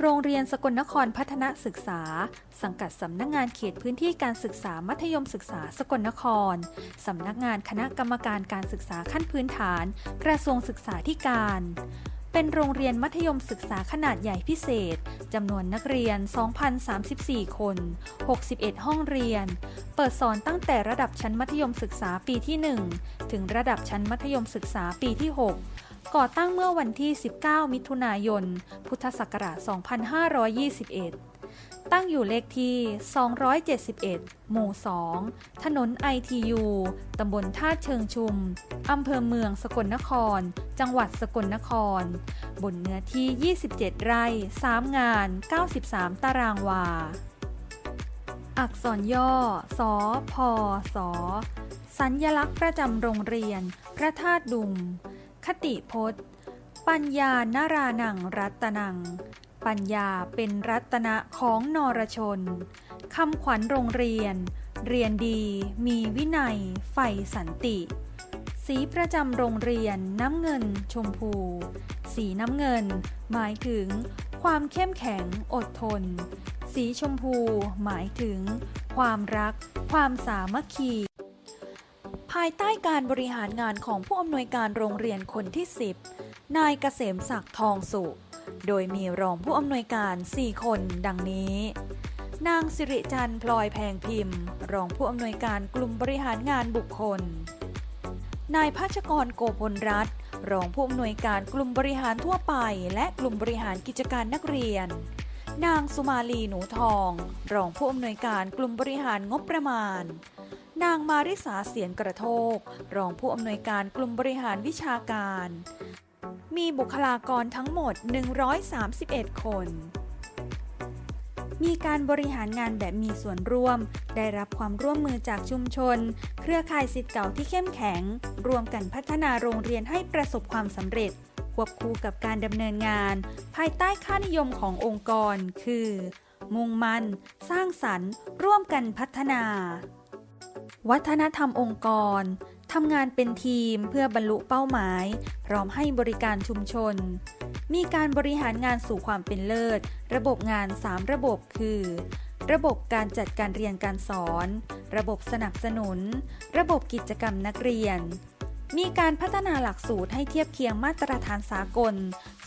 โรงเรียนสกลนครพัฒนศึกษา สังกัดสำนักงานเขตพื้นที่การศึกษามัธยมศึกษาสกลนคร สำนักงานคณะกรรมการการศึกษาขั้นพื้นฐาน กระทรวงศึกษาธิการ เป็นโรงเรียนมัธยมศึกษาขนาดใหญ่พิเศษจำนวนนักเรียน 2,034 คน 61 ห้องเรียน เปิดสอนตั้งแต่ระดับชั้นมัธยมศึกษาปีที่ 1 ถึงระดับชั้นมัธยมศึกษาปีที่ 6 ก่อตั้งเมื่อวันที่ 19 มิถุนายน พุทธศักราช 2521 ตั้งอยู่เลขที่ 271 หมู่ 2 ถนน ITU ตำบลท่าเชิงชุม อำเภอเมืองสกลนคร จังหวัดสกลนคร บนเนื้อที่ 27 ไร่ 3 งาน 93 ตารางวา อักษรย่อ สอพอสอสัญญลักษณ์ประจำโรงเรียน พระธาตุดุง คติพจน์ ปัญญานารานังรัตนัง ปัญญาเป็นรัตนะของนรชน คำขวัญโรงเรียน เรียนดีมีวินัยใฝ่สันติ สีประจำโรงเรียนน้ำเงินชมพู สีน้ำเงิน หมายถึง ความเข้มแข็งอดทน สีชมพู หมายถึง ความรัก ความสามัคคีายใต้การบริหารงานของผู้อำนวยการโรงเรียนคนที่ 10 นายเกษมศักดิ์ทองสุ โดยมีรองผู้อำนวยการ 4 คนดังนี้ นางสิริจันทร์พลอยแพงพิมพ์ รองผู้อำนวยการกลุ่มบริหารงานบุคคล นายพัชกรโกพลรัตน์รองผู้อำนวยการกลุ่มบริหารทั่วไป และกลุ่มบริหารกิจการนักเรียน นางสุมาลีหนูทอง รองผู้อำนวยการกลุ่มบริหารงบประมาณ นางมาริสาเสียนกระโทก รองผู้อำนวยการกลุ่มบริหารวิชาการ มีบุคลากรทั้งหมด 131 คน มีการบริหารงานแบบมีส่วนร่วม ได้รับความร่วมมือจากชุมชน เครือข่ายสิทธิ์เก่าที่เข้มแข็ง รวมกันพัฒนาโรงเรียนให้ประสบความสำเร็จควบคู่กับการดำเนินงาน ภายใต้ค่านิยมขององค์กร คือ มุ่งมั่น สร้างสรรค์ ร่วมกันพัฒนา วัฒนธรรมองค์กรทำงานเป็นทีมเพื่อบรรลุเป้าหมาย พร้อมให้บริการชุมชน มีการบริหารงานสู่ความเป็นเลิศ ระบบงาน 3 ระบบคือ ระบบการจัดการเรียนการสอน ระบบสนับสนุน ระบบกิจกรรมนักเรียน มีการพัฒนาหลักสูตรให้เทียบเคียงมาตรฐานสากล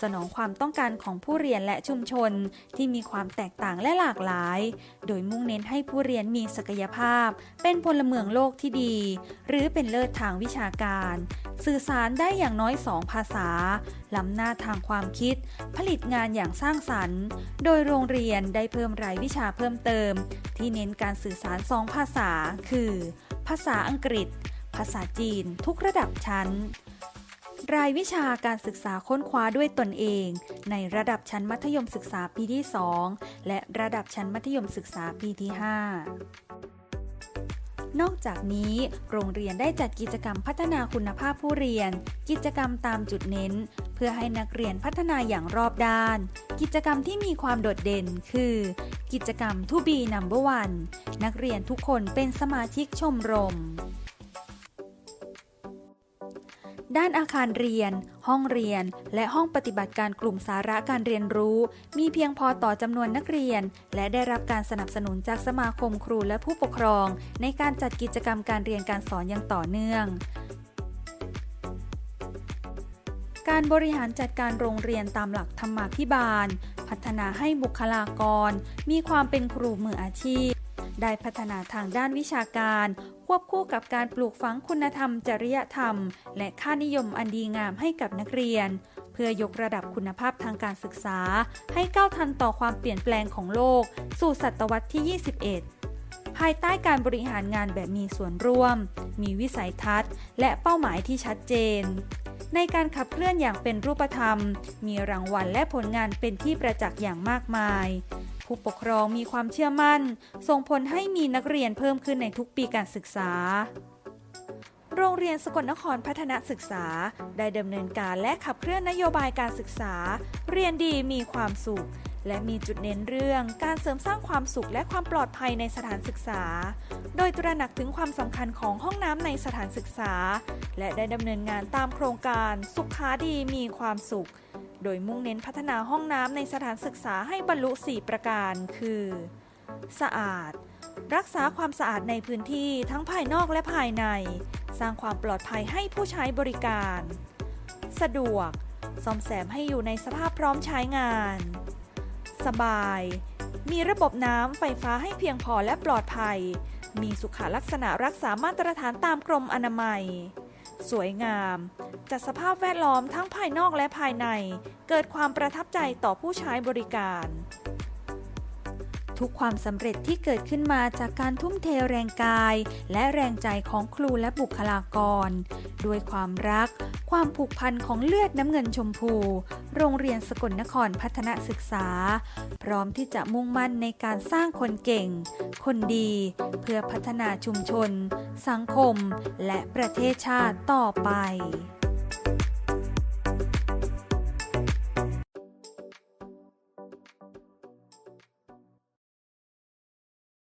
สนองความต้องการของผู้เรียนและชุมชน ที่มีความแตกต่างและหลากหลาย โดยมุ่งเน้นให้ผู้เรียนมีศักยภาพ เป็นพลเมืองโลกที่ดี หรือเป็นเลิศทางวิชาการ สื่อสารได้อย่างน้อยสองภาษา ล้ำหน้าทางความคิด ผลิตงานอย่างสร้างสรรค์ โดยโรงเรียนได้เพิ่มรายวิชาเพิ่มเติม ที่เน้นการสื่อสารสองภาษา คือ ภาษาอังกฤษาษาจีนทุกระดับชั้น รายวิชาการศึกษาค้นคว้าด้วยตนเอง ในระดับชั้นมัธยมศึกษาปีที่ 2 และระดับชั้นมัธยมศึกษาปีที่ 5นอกจากนี้โรงเรียนได้จัดกิจกรรมพัฒนาคุณภาพผู้เรียน กิจกรรมตามจุดเน้น เพื่อให้นักเรียนพัฒนาอย่างรอบด้าน กิจกรรมที่มีความโดดเด่นคือ กิจกรรม To be number one นักเรียนทุกคนเป็นสมาชิกชมรม ด้านอาคารเรียน ห้องเรียน และห้องปฏิบัติการกลุ่มสาระการเรียนรู้ มีเพียงพอต่อจำนวนนักเรียน และได้รับการสนับสนุนจากสมาคมครูและผู้ปกครอง ในการจัดกิจกรรมการเรียนการสอนอย่างต่อเนื่องการบริหารจัดการโรงเรียนตามหลักธรรมาภิบาล พัฒนาให้บุคลากร มีความเป็นครูมืออาชีพ ได้พัฒนาทางด้านวิชาการ วบคู่กับการปลูกฝังคุณธรรม จริยธรรม และค่านิยมอันดีงามให้กับนักเรียน เพื่อยกระดับคุณภาพทางการศึกษา ให้ก้าวทันต่อความเปลี่ยนแปลงของโลก สู่ศตวรรษที่ 21ภายใต้การบริหารงานแบบมีส่วนร่วม มีวิสัยทัศน์ และเป้าหมายที่ชัดเจน ในการขับเคลื่อนอย่างเป็นรูปธรรม มีรางวัลและผลงานเป็นที่ประจักษ์อย่างมากมาย ผู้ปกครองมีความเชื่อมั่น ส่งผลให้มีนักเรียนเพิ่มขึ้นในทุกปีการศึกษา โรงเรียนสกลนครพัฒนศึกษา ได้ดำเนินการและขับเคลื่อนนโยบายการศึกษา เรียนดีมีความสุขและมีจุดเน้นเรื่องการเสริมสร้างความสุขและความปลอดภัยในสถานศึกษา โดยตระหนักถึงความสำคัญของห้องน้ำในสถานศึกษา และได้ดำเนินงานตามโครงการ สุขาดีมีความสุข โดยมุ่งเน้นพัฒนาห้องน้ำในสถานศึกษาให้บรรลุ 4 ประการ คือ สะอาด รักษาความสะอาดในพื้นที่ทั้งภายนอกและภายใน สร้างความปลอดภัยให้ผู้ใช้บริการ สะดวก ซ่อมแซมให้อยู่ในสภาพพร้อมใช้งาน สบาย มีระบบน้ำไฟฟ้าให้เพียงพอและปลอดภัย มีสุขลักษณะรักษามาตรฐานตามกรมอนามัย สวยงาม จัดสภาพแวดล้อมทั้งภายนอกและภายใน เกิดความประทับใจต่อผู้ใช้บริการ ทุกความสำเร็จที่เกิดขึ้นมาจากการทุ่มเทแรงกาย และแรงใจของครูและบุคลากร ด้วยความรัก ความผูกพันของเลือดน้ำเงินชมพู โรงเรียนสกลนครพัฒนศึกษา พร้อมที่จะมุ่งมั่นในการสร้างคนเก่ง คนดี เพื่อพัฒนาชุมชน สังคม และประเทศชาติต่อไป